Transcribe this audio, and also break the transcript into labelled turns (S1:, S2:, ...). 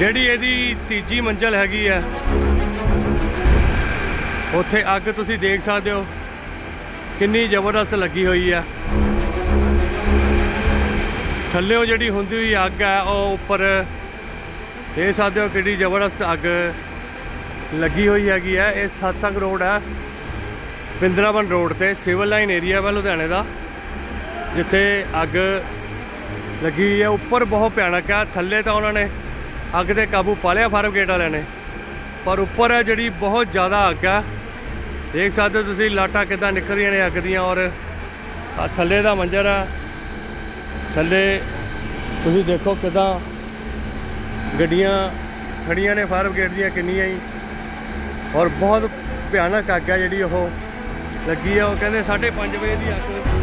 S1: ਜਿਹੜੀ ਇਹਦੀ ਤੀਜੀ ਮੰਜ਼ਲ ਹੈਗੀ ਆ, ਉੱਥੇ ਅੱਗ ਤੁਸੀਂ ਦੇਖ ਸਕਦੇ ਹੋ, ਕਿੰਨੀ ਜ਼ਬਰਦਸਤ ਲੱਗੀ ਹੋਈ ਆ। ਥੱਲੇੋਂ ਜਿਹੜੀ ਹੁੰਦੀ ਹੋਈ ਅੱਗ ਹੈ ਉਹ ਉੱਪਰ ਦੇਖ ਸਕਦੇ ਹੋ ਕਿੰਨੀ ਜ਼ਬਰਦਸਤ ਅੱਗ ਲੱਗੀ ਹੋਈ ਹੈਗੀ ਹੈ ਇਹ ਸਤਸੰਗ ਰੋਡ ਹੈ ਬਿੰਦਰਾਵਨ ਰੋਡ ਤੇ, ਸਿਵਲ ਲਾਈਨ ਏਰੀਆ ਵਾ ਲੁਧਿਆਣੇ ਦਾ, ਜਿੱਥੇ ਅੱਗ ਲੱਗੀ ਹੋਈ ਹੈ ਉੱਪਰ ਬਹੁਤ ਭਿਆਨਕ ਹੈ ਥੱਲੇ ਤਾਂ ਉਹਨਾਂ ਨੇ ਅੱਗ ਤੇ ਕਾਬੂ ਪਾ ਲਿਆ ਫਾਰਮ ਗੇਟ ਵਾਲਿਆਂ ਨੇ। ਪਰ ਉੱਪਰ ਹੈ ਜਿਹੜੀ ਬਹੁਤ ਜ਼ਿਆਦਾ ਅੱਗ ਹੈ ਦੇਖ ਸਕਦੇ ਹੋ ਤੁਸੀਂ ਲਾਟਾਂ ਕਿੱਦਾਂ ਨਿਕਲ ਰਹੀਆਂ ਨੇ ਅੱਗ ਦੀਆਂ ਔਰ ਆ ਥੱਲੇ ਦਾ ਮੰਜ਼ਰ ਆ। ਥੱਲੇ ਤੁਸੀਂ ਦੇਖੋ ਕਿੱਦਾਂ ਗੱਡੀਆਂ ਖੜੀਆਂ ਨੇ ਫਾਇਰ ਬ੍ਰਿਗੇਡ ਦੀਆਂ ਕਿੰਨੀਆਂ ਹੀ। ਔਰ ਬਹੁਤ ਭਿਆਨਕ ਅੱਗ ਹੈ ਜਿਹੜੀ ਉਹ ਲੱਗੀ ਆ। ਉਹ ਕਹਿੰਦੇ 5:30 ਵਜੇ ਦੀ ਅੱਗ